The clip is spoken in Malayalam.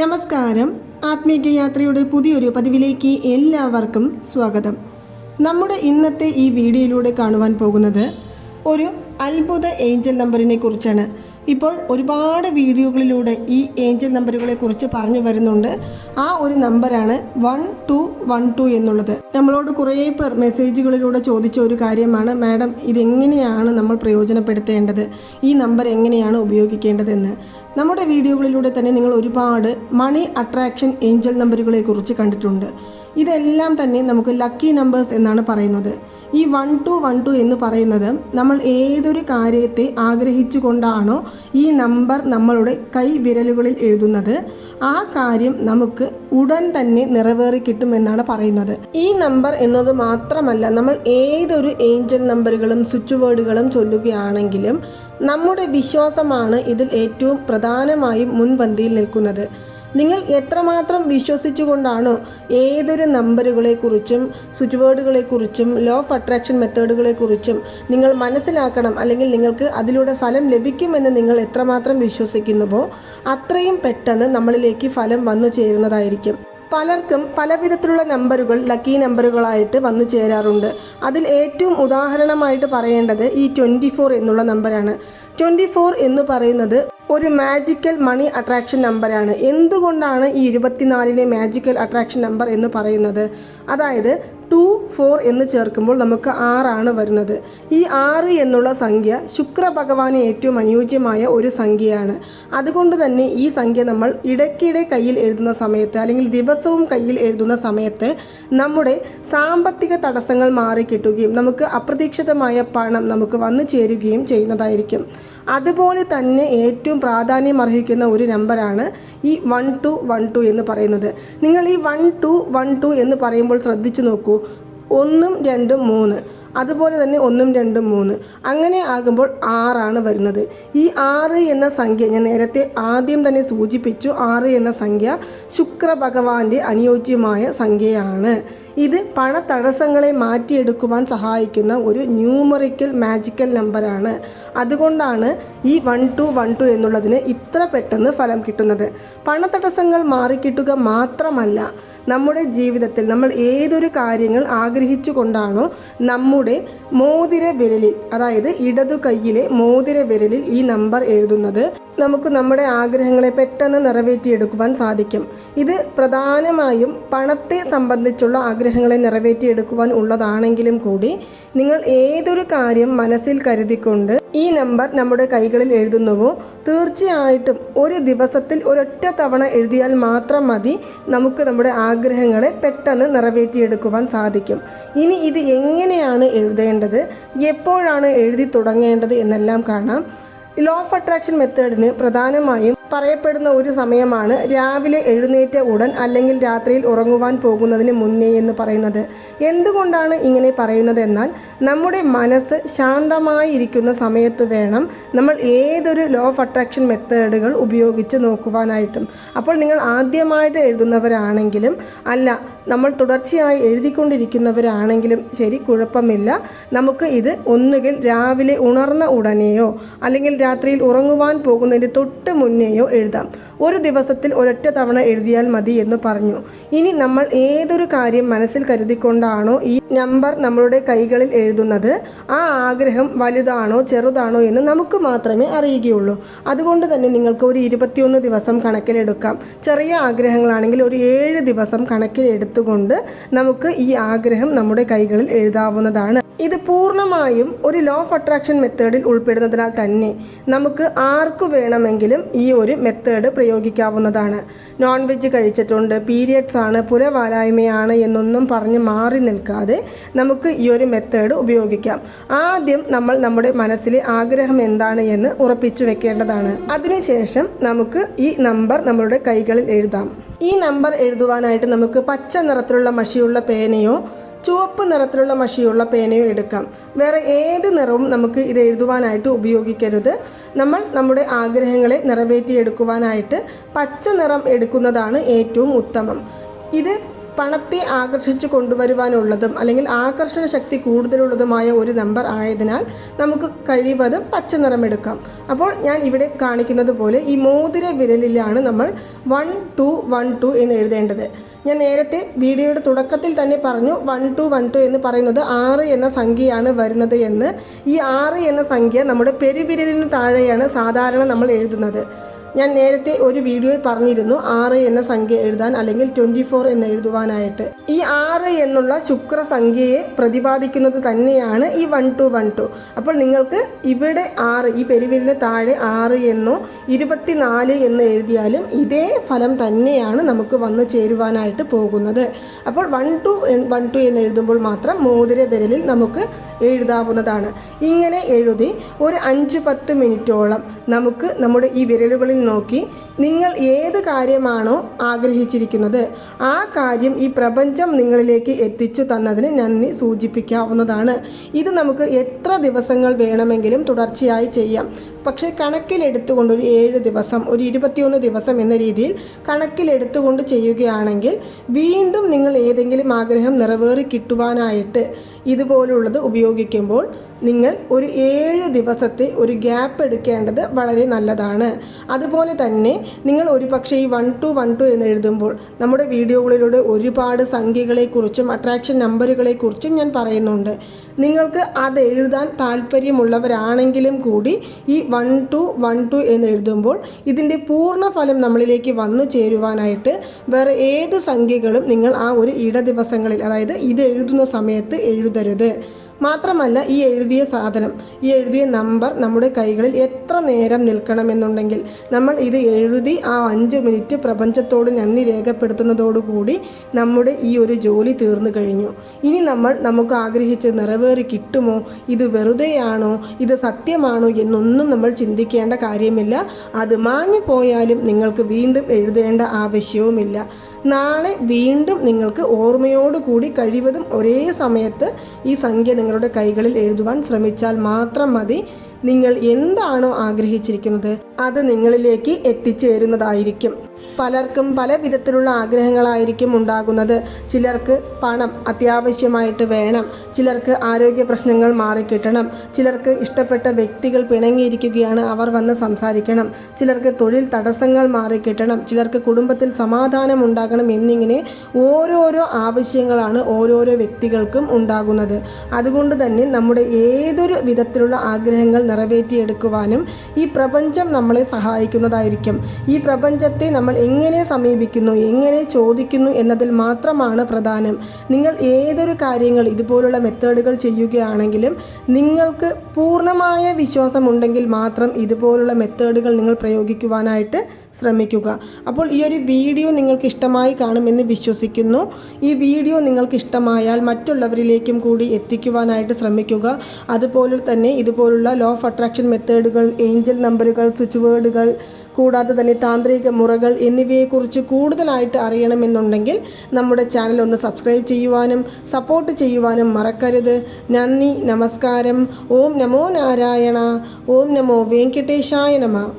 നമസ്കാരം. ആത്മീയ യാത്രയുടെ പുതിയൊരു പതിവിലേക്ക് എല്ലാവർക്കും സ്വാഗതം. നമ്മുടെ ഇന്നത്തെ ഈ വീഡിയോയിലൂടെ കാണുവാൻ പോകുന്നത് ഒരു അത്ഭുത ഏഞ്ചൽ നമ്പറിനെ കുറിച്ചാണ്. ഇപ്പോൾ ഒരുപാട് വീഡിയോകളിലൂടെ ഈ ഏഞ്ചൽ നമ്പറുകളെ കുറിച്ച് പറഞ്ഞു വരുന്നുണ്ട്. ആ ഒരു നമ്പറാണ് വൺ ടു വൺ ടു എന്നുള്ളത്. നമ്മളോട് കുറേ പേർ മെസ്സേജുകളിലൂടെ ചോദിച്ച ഒരു കാര്യമാണ്. മാഡം ഇതെങ്ങനെയാണ് നമ്മൾ പ്രയോജനപ്പെടുത്തേണ്ടത്? ഈ നമ്പർ എങ്ങനെയാണ് ഉപയോഗിക്കേണ്ടതെന്ന്? നമ്മുടെ വീഡിയോകളിലൂടെ തന്നെ നിങ്ങൾ ഒരുപാട് മണി അട്രാക്ഷൻ ഏഞ്ചൽ നമ്പറുകളെ കുറിച്ച് കണ്ടിട്ടുണ്ട്. ഇതെല്ലാം തന്നെ നമുക്ക് ലക്കി നമ്പേഴ്സ് എന്നാണ് പറയുന്നത്. ഈ വൺ ടു വൺ ടു എന്ന് പറയുന്നത് നമ്മൾ ഏതൊരു കാര്യത്തെ ആഗ്രഹിച്ചുകൊണ്ടാണോ ഈ നമ്പർ നമ്മളുടെ കൈ വിരലുകളിൽ എഴുതുന്നത്. ആ കാര്യം നമുക്ക് ഉടൻ തന്നെ നിറവേറി കിട്ടുമെന്നാണ് പറയുന്നത്. ഈ നമ്പർ എന്നത് മാത്രമല്ല നമ്മൾ ഏതൊരു ഏഞ്ചൽ നമ്പറുകളും സ്വിച്ച് വേർഡുകളും ചൊല്ലുകയാണെങ്കിലും നമ്മുടെ വിശ്വാസമാണ് ഇതിൽ ഏറ്റവും പ്രധാനമായും മുൻപന്തിയിൽ നിൽക്കുന്നത്. നിങ്ങൾ എത്രമാത്രം വിശ്വസിച്ചുകൊണ്ടാണോ ഏതൊരു നമ്പറുകളെക്കുറിച്ചും സ്വിച്ച് വേർഡുകളെക്കുറിച്ചും ലോ ഓഫ് അട്രാക്ഷൻ മെത്തേഡുകളെക്കുറിച്ചും നിങ്ങൾ മനസ്സിലാക്കണം അല്ലെങ്കിൽ നിങ്ങൾക്ക് അതിലൂടെ ഫലം ലഭിക്കുമെന്ന് നിങ്ങൾ എത്രമാത്രം വിശ്വസിക്കുന്നുവോ അത്രയും പെട്ടെന്ന് നമ്മളിലേക്ക് ഫലം വന്നു ചേരുന്നതായിരിക്കും. പലർക്കും പല വിധത്തിലുള്ള നമ്പറുകൾ ലക്കി നമ്പറുകളായിട്ട് വന്നു ചേരാറുണ്ട്. അതിൽ ഏറ്റവും ഉദാഹരണമായിട്ട് പറയേണ്ടത് ഈ ട്വന്റി എന്നുള്ള നമ്പറാണ്. ട്വന്റി എന്ന് പറയുന്നത് ഒരു മാജിക്കൽ മണി അട്രാക്ഷൻ നമ്പറാണ് എന്തുകൊണ്ടാണ് ഈ ഇരുപത്തിനാലിനെ മാജിക്കൽ അട്രാക്ഷൻ നമ്പർ എന്ന് പറയുന്നത്? അതായത് ടു ഫോർ എന്ന് ചേർക്കുമ്പോൾ നമുക്ക് ആറാണ് വരുന്നത്. ഈ ആറ് എന്നുള്ള സംഖ്യ ശുക്ര ഭഗവാന് ഏറ്റവും അനുയോജ്യമായ ഒരു സംഖ്യയാണ്. അതുകൊണ്ട് തന്നെ ഈ സംഖ്യ നമ്മൾ ഇടയ്ക്കിടെ കയ്യിൽ എഴുതുന്ന സമയത്ത് അല്ലെങ്കിൽ ദിവസവും കയ്യിൽ എഴുതുന്ന സമയത്ത് നമ്മുടെ സാമ്പത്തിക തടസ്സങ്ങൾ മാറിക്കിട്ടുകയും നമുക്ക് അപ്രതീക്ഷിതമായ പണം നമുക്ക് വന്നു ചേരുകയും ചെയ്യുന്നതായിരിക്കും. അതുപോലെ തന്നെ ഏറ്റവും പ്രാധാന്യം അർഹിക്കുന്ന ഒരു നമ്പറാണ് ഈ വൺ ടു വൺ ടു എന്ന് പറയുന്നത്. നിങ്ങൾ ഈ വൺ ടു വൺ ടു എന്ന് പറയുമ്പോൾ ശ്രദ്ധിച്ചു നോക്കൂ. ഒന്നും രണ്ടും മൂന്ന്. അതുപോലെ തന്നെ ഒന്നും രണ്ടും മൂന്ന്. അങ്ങനെ ആകുമ്പോൾ ആറാണ് വരുന്നത്. ഈ ആറ് എന്ന സംഖ്യ ഞാൻ നേരത്തെ ആദ്യം തന്നെ സൂചിപ്പിച്ചു. ആറ് എന്ന സംഖ്യ ശുക്രഭഗവാന്റെ അനുയോജ്യമായ സംഖ്യയാണ്. ഇത് പണതടസ്സങ്ങളെ മാറ്റിയെടുക്കുവാൻ സഹായിക്കുന്ന ഒരു ന്യൂമറിക്കൽ മാജിക്കൽ നമ്പറാണ്. അതുകൊണ്ടാണ് ഈ വൺ ടു വൺ ടു എന്നുള്ളതിന് ഇത്ര പെട്ടെന്ന് ഫലം കിട്ടുന്നത്. പണതടസ്സങ്ങൾ മാറിക്കിട്ടുക മാത്രമല്ല നമ്മുടെ ജീവിതത്തിൽ നമ്മൾ ഏതൊരു കാര്യങ്ങൾ ആഗ്രഹിച്ചു കൊണ്ടാണോ നമ്മുടെ മോതിര വിരലിൽ അതായത് ഇടതു കൈയിലെ മോതിര വിരലിൽ ഈ നമ്പർ എഴുതുന്നത് നമുക്ക് നമ്മുടെ ആഗ്രഹങ്ങളെ പെട്ടെന്ന് നിറവേറ്റിയെടുക്കുവാൻ സാധിക്കും. ഇത് പ്രധാനമായും പണത്തെ സംബന്ധിച്ചുള്ള ആഗ്രഹങ്ങളെ നിറവേറ്റിയെടുക്കുവാൻ ഉള്ളതാണെങ്കിലും കൂടി നിങ്ങൾ ഏതൊരു കാര്യം മനസ്സിൽ കരുതിക്കൊണ്ട് ഈ നമ്പർ നമ്മുടെ കൈകളിൽ എഴുതുന്നുവോ? തീർച്ചയായിട്ടും ഒരു ദിവസത്തിൽ ഒരൊറ്റ തവണ എഴുതിയാൽ മാത്രം മതി നമുക്ക് നമ്മുടെ ആഗ്രഹങ്ങളെ പെട്ടെന്ന് നിറവേറ്റിയെടുക്കുവാൻ സാധിക്കും. ഇനി ഇത് എങ്ങനെയാണ് എഴുതേണ്ടത്? എപ്പോഴാണ് എഴുതി തുടങ്ങേണ്ടത് എന്നെല്ലാം കാണാം. ലോ ഓഫ് അട്രാക്ഷൻ മെത്തേഡിന് പ്രധാനമായും പറയപ്പെടുന്ന ഒരു സമയമാണ് രാവിലെ എഴുന്നേറ്റ ഉടൻ അല്ലെങ്കിൽ രാത്രിയിൽ ഉറങ്ങുവാൻ പോകുന്നതിന് മുന്നേ എന്ന് പറയുന്നത്. എന്തുകൊണ്ടാണ് ഇങ്ങനെ പറയുന്നത് എന്നാൽ നമ്മുടെ മനസ്സ് ശാന്തമായി ഇരിക്കുന്ന സമയത്ത് വേണം നമ്മൾ ഏതൊരു ലോ ഓഫ് അട്രാക്ഷൻ മെത്തേഡുകൾ ഉപയോഗിച്ച് നോക്കുവാനായിട്ടും. അപ്പോൾ നിങ്ങൾ ആദ്യമായിട്ട് എഴുതുന്നവരാണെങ്കിലും അല്ല നമ്മൾ തുടർച്ചയായി എഴുതിക്കൊണ്ടിരിക്കുന്നവരാണെങ്കിലും ശരി കുഴപ്പമില്ല. നമുക്ക് ഇത് ഒന്നുകിൽ രാവിലെ ഉണർന്ന ഉടനെയോ അല്ലെങ്കിൽ രാത്രിയിൽ ഉറങ്ങുവാൻ പോകുന്നതിന് തൊട്ട് മുന്നേയോ എഴുതാം. ഒരു ദിവസത്തിൽ ഒരൊറ്റ തവണ എഴുതിയാൽ മതി എന്ന് പറഞ്ഞു. ഇനി നമ്മൾ ഏതൊരു കാര്യം മനസ്സിൽ കരുതിക്കൊണ്ടാണോ ഈ നമ്പർ നമ്മളുടെ കൈകളിൽ എഴുതുന്നത്? ആ ആഗ്രഹം വലുതാണോ ചെറുതാണോ എന്ന് നമുക്ക് മാത്രമേ അറിയുകയുള്ളൂ. അതുകൊണ്ട് തന്നെ നിങ്ങൾക്ക് ഒരു ഇരുപത്തിയൊന്ന് ദിവസം കണക്കിലെടുക്കാം. ചെറിയ ആഗ്രഹങ്ങളാണെങ്കിൽ ഒരു ഏഴ് ദിവസം കണക്കിലെടുത്തുകൊണ്ട് നമുക്ക് ഈ ആഗ്രഹം നമ്മുടെ കൈകളിൽ എഴുതാവുന്നതാണ്. ഇത് പൂർണമായും ഒരു ലോ ഓഫ് അട്രാക്ഷൻ മെത്തേഡിൽ ഉൾപ്പെടുന്നതിനാൽ തന്നെ നമുക്ക് ആർക്കു വേണമെങ്കിലും ഈ ഒരു മെത്തേഡ് പ്രയോഗിക്കാവുന്നതാണ്. നോൺ വെജ് കഴിച്ചിട്ടുണ്ട്. പീരിയഡ്സ് ആണ് പുലവാലായ്മയാണ് എന്നൊന്നും പറഞ്ഞ് മാറി നിൽക്കാതെ നമുക്ക് ഈ ഒരു മെത്തേഡ് ഉപയോഗിക്കാം. ആദ്യം നമ്മൾ നമ്മുടെ മനസ്സിലെ ആഗ്രഹം എന്താണ് എന്ന് ഉറപ്പിച്ചു വെക്കേണ്ടതാണ്. അതിനുശേഷം നമുക്ക് ഈ നമ്പർ നമ്മളുടെ കൈകളിൽ എഴുതാം. ഈ നമ്പർ എഴുതുവാനായിട്ട് നമുക്ക് പച്ച നിറത്തിലുള്ള മഷിയുള്ള പേനയോ ചുവപ്പ് നിറത്തിലുള്ള മഷിയുള്ള പേനയോ എടുക്കാം. വേറെ ഏത് നിറവും നമുക്ക് ഇത് എഴുതുവാനായിട്ട് ഉപയോഗിക്കരുത്. നമ്മൾ നമ്മുടെ ആഗ്രഹങ്ങളെ നിറവേറ്റിയെടുക്കുവാനായിട്ട് പച്ച നിറം എടുക്കുന്നതാണ് ഏറ്റവും ഉത്തമം. ഇത് പണത്തെ ആകർഷിച്ചു കൊണ്ടുവരുവാനുള്ളതും അല്ലെങ്കിൽ ആകർഷണ ശക്തി കൂടുതലുള്ളതുമായ ഒരു നമ്പർ ആയതിനാൽ നമുക്ക് കഴിവതും പച്ച നിറമെടുക്കാം. അപ്പോൾ ഞാൻ ഇവിടെ കാണിക്കുന്നത് പോലെ ഈ മോതിര വിരലിലാണ് നമ്മൾ വൺ ടു വൺ ടു എന്ന് എഴുതേണ്ടത്. ഞാൻ നേരത്തെ വീഡിയോയുടെ തുടക്കത്തിൽ തന്നെ പറഞ്ഞു വൺ ടു വൺ ടു എന്ന് പറയുന്നത് ആറ് എന്ന സംഖ്യയാണ് വരുന്നത് എന്ന്. ഈ ആറ് എന്ന സംഖ്യ നമ്മുടെ പെരുവിരലിന് താഴെയാണ് സാധാരണ നമ്മൾ എഴുതുന്നത്. ഞാൻ നേരത്തെ ഒരു വീഡിയോയിൽ പറഞ്ഞിരുന്നു ആറ് എന്ന സംഖ്യ എഴുതാൻ അല്ലെങ്കിൽ ട്വന്റി ഫോർ എന്ന് എഴുതുവാനായിട്ട്. ഈ ആറ് എന്നുള്ള ശുക്ര സംഖ്യയെ പ്രതിപാദിക്കുന്നത് തന്നെയാണ് ഈ വൺ ടു വൺ ടു അപ്പോൾ നിങ്ങൾക്ക് ഇവിടെ ആറ് ഈ പെരുവിരലിന് താഴെ ആറ് എന്നോ ഇരുപത്തിനാല് എന്ന് എഴുതിയാലും ഇതേ ഫലം തന്നെയാണ് നമുക്ക് വന്നു ചേരുവാനായിട്ട് പോകുന്നത്. അപ്പോൾ വൺ ടു വൺ ടു എന്ന് എഴുതുമ്പോൾ മാത്രം മോതിര വിരലിൽ നമുക്ക് എഴുതാവുന്നതാണ്. ഇങ്ങനെ എഴുതി ഒരു അഞ്ച് പത്ത് മിനിറ്റോളം നമുക്ക് നമ്മുടെ ഈ വിരലുകളിൽ നോക്കി നിങ്ങൾ ഏത് കാര്യമാണോ ആഗ്രഹിച്ചിരിക്കുന്നത് ആ കാര്യം ഈ പ്രപഞ്ചം നിങ്ങളിലേക്ക് എത്തിച്ചു തന്നതിന് നന്ദി സൂചിപ്പിക്കാവുന്നതാണ്. ഇത് നമുക്ക് എത്ര ദിവസങ്ങൾ വേണമെങ്കിലും തുടർച്ചയായി ചെയ്യാം. പക്ഷേ കണക്കിലെടുത്തുകൊണ്ട് ഒരു ഏഴ് ദിവസം ഒരു ഇരുപത്തിയൊന്ന് ദിവസം എന്ന രീതിയിൽ കണക്കിലെടുത്തുകൊണ്ട് ചെയ്യുകയാണെങ്കിൽ വീണ്ടും നിങ്ങൾ ഏതെങ്കിലും ആഗ്രഹം നിറവേറി കിട്ടുവാനായിട്ട് ഇതുപോലുള്ളത് ഉപയോഗിക്കുമ്പോൾ നിങ്ങൾ ഒരു ഏഴ് ദിവസത്തെ ഒരു ഗ്യാപ്പ് എടുക്കേണ്ടത് വളരെ നല്ലതാണ്. അതുപോലെ തന്നെ നിങ്ങൾ ഒരു പക്ഷേ ഈ വൺ ടു വൺ ടു എന്ന് എഴുതുമ്പോൾ നമ്മുടെ വീഡിയോകളിലൂടെ ഒരുപാട് സംഖ്യകളെക്കുറിച്ചും അട്രാക്ഷൻ നമ്പറുകളെക്കുറിച്ചും ഞാൻ പറയുന്നുണ്ട്. നിങ്ങൾക്ക് അത് എഴുതാൻ താല്പര്യമുള്ളവരാണെങ്കിലും കൂടി ഈ വൺ ടു വൺ ടു എന്ന് എഴുതുമ്പോൾ ഇതിന്റെ പൂർണ ഫലം നമ്മളിലേക്ക് വന്നു ചേരുവാനായിട്ട് വേറെ ഏത് സംഖ്യകളും നിങ്ങൾ ആ ഒരു ഇട ദിവസങ്ങളിൽ അതായത് ഇത് എഴുതുന്ന സമയത്ത് എഴുതരുത്. മാത്രമല്ല ഈ എഴുതിയ സാധനം ഈ എഴുതിയ നമ്പർ നമ്മുടെ കൈകളിൽ എത്ര നേരം നിൽക്കണമെന്നുണ്ടെങ്കിൽ നമ്മൾ ഇത് എഴുതി ആ അഞ്ച് മിനിറ്റ് പ്രപഞ്ചത്തോട് നന്ദി രേഖപ്പെടുത്തുന്നതോടുകൂടി നമ്മുടെ ഈ ഒരു ജോലി തീർന്നു കഴിഞ്ഞു. ഇനി നമ്മൾ നമുക്ക് ആഗ്രഹിച്ച് നിറവേറി കിട്ടുമോ? ഇത് വെറുതെയാണോ? ഇത് സത്യമാണോ? എന്നൊന്നും നമ്മൾ ചിന്തിക്കേണ്ട കാര്യമില്ല. അത് മാഞ്ഞു പോയാലും നിങ്ങൾക്ക് വീണ്ടും എഴുതേണ്ട ആവശ്യവുമില്ല. നാളെ വീണ്ടും നിങ്ങൾക്ക് ഓർമ്മയോടുകൂടി കഴിവതും ഒരേ സമയത്ത് ഈ സംഖ്യ നിങ്ങളുടെ കൈകളിൽ എഴുതുവാൻ ശ്രമിച്ചാൽ മാത്രം മതി. നിങ്ങൾ എന്താണോ ആഗ്രഹിച്ചിരിക്കുന്നത് അത് നിങ്ങളിലേക്ക് എത്തിച്ചേരുന്നതായിരിക്കും. പലർക്കും പല വിധത്തിലുള്ള ആഗ്രഹങ്ങളായിരിക്കും ഉണ്ടാകുന്നത്. ചിലർക്ക് പണം അത്യാവശ്യമായിട്ട് വേണം. ചിലർക്ക് ആരോഗ്യ പ്രശ്നങ്ങൾ മാറിക്കിട്ടണം. ചിലർക്ക് ഇഷ്ടപ്പെട്ട വ്യക്തികൾ പിണങ്ങിയിരിക്കുകയാണ് അവർ വന്ന് സംസാരിക്കണം. ചിലർക്ക് തൊഴിൽ തടസ്സങ്ങൾ മാറിക്കിട്ടണം. ചിലർക്ക് കുടുംബത്തിൽ സമാധാനം ഉണ്ടാകണം എന്നിങ്ങനെ ഓരോരോ ആവശ്യങ്ങളാണ് ഓരോരോ വ്യക്തികൾക്കും ഉണ്ടാകുന്നത്. അതുകൊണ്ട് തന്നെ നമ്മുടെ ഏതൊരു വിധത്തിലുള്ള ആഗ്രഹങ്ങൾ നിറവേറ്റിയെടുക്കുവാനും ഈ പ്രപഞ്ചം നമ്മളെ സഹായിക്കുന്നതായിരിക്കും. ഈ പ്രപഞ്ചത്തെ എങ്ങനെ സമീപിക്കുന്നു എങ്ങനെ ചോദിക്കുന്നു എന്നതിൽ മാത്രമാണ് പ്രധാനം. നിങ്ങൾ ഏതൊരു കാര്യങ്ങൾ ഇതുപോലുള്ള മെത്തേഡുകൾ ചെയ്യുകയാണെങ്കിലും നിങ്ങൾക്ക് പൂർണമായ വിശ്വാസമുണ്ടെങ്കിൽ മാത്രം ഇതുപോലുള്ള മെത്തേഡുകൾ നിങ്ങൾ പ്രയോഗിക്കുവാനായിട്ട് ശ്രമിക്കുക. അപ്പോൾ ഈ ഒരു വീഡിയോ നിങ്ങൾക്ക് ഇഷ്ടമായി കാണുമെന്ന് വിശ്വസിക്കുന്നു. ഈ വീഡിയോ നിങ്ങൾക്ക് ഇഷ്ടമായാൽ മറ്റുള്ളവരിലേക്കും കൂടി എത്തിക്കുവാനായിട്ട് ശ്രമിക്കുക. അതുപോലെ തന്നെ ഇതുപോലുള്ള ലോ ഓഫ് അട്രാക്ഷൻ മെത്തേഡുകൾ ഏഞ്ചൽ നമ്പറുകൾ സ്വിച്ച് വേർഡുകൾ കൂടാതെ തന്നെ താന്ത്രിക മുറകൾ എന്നിവയെക്കുറിച്ച് കൂടുതലായിട്ട് അറിയണമെന്നുണ്ടെങ്കിൽ നമ്മുടെ ചാനൽ ഒന്ന് സബ്സ്ക്രൈബ് ചെയ്യുവാനും സപ്പോർട്ട് ചെയ്യുവാനും മറക്കരുത്. നന്ദി നമസ്കാരം. ഓം നമോ നാരായണ. ഓം നമോ വെങ്കടേശായ നമ.